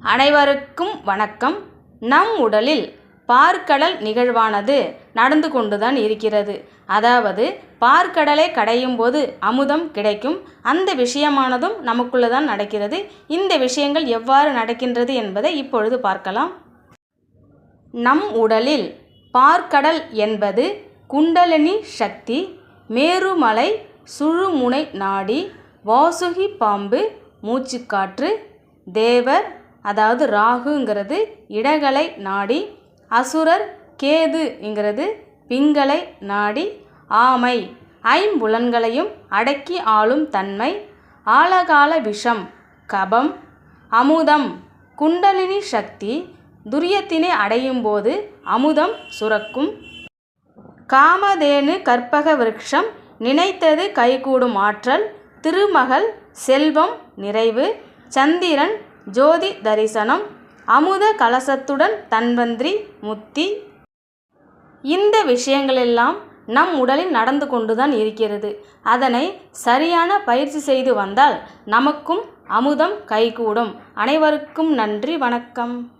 அனைவருக்கும் வணக்கம். நம் உடலில் பாற்கடல் நிகழ்வானது நடந்து கொண்டுதான் இருக்கிறது. அதாவது பாற்கடலை கடையும் போது அமுதம் கிடைக்கும். அந்த விஷயமானதும் நமக்குள்ளே தான் நடக்கிறது. இந்த விஷயங்கள் எவ்வாறு நடக்கின்றது என்பதை இப்பொழுது பார்க்கலாம். நம் உடலில் பார்க்கடல் என்பது குண்டலினி சக்தி மேருமலை சுழுமுனை நாடி வாசுகி பாம்பு மூச்சுக்காற்று தேவர் அதாவது ராகுங்கிறது இடகலை நாடி அசுரர் கேதுங்கிறது பிங்களை நாடி ஆமை ஐம்புலன்களையும் அடக்கி ஆளும் தன்மை ஆலகால விஷம் கபம் அமுதம் குண்டலினி சக்தி துரியத்தினை அடையும் போது அமுதம் சுரக்கும். காமதேனு கற்பக விருட்சம் நினைத்தது கைகூடும் ஆற்றல் திருமகள் செல்வம் நிறைவு சந்திரன் ஜோதி தரிசனம். அமுத கலசத்துடன் தன்வந்திரி முத்தி. இந்த விஷயங்களெல்லாம் நம் உடலில் நடந்து கொண்டுதான் இருக்கிறது. அதனை சரியான பயிற்சி செய்து வந்தால் நமக்கும் அமுதம் கைகூடும். அனைவருக்கும் நன்றி வணக்கம்.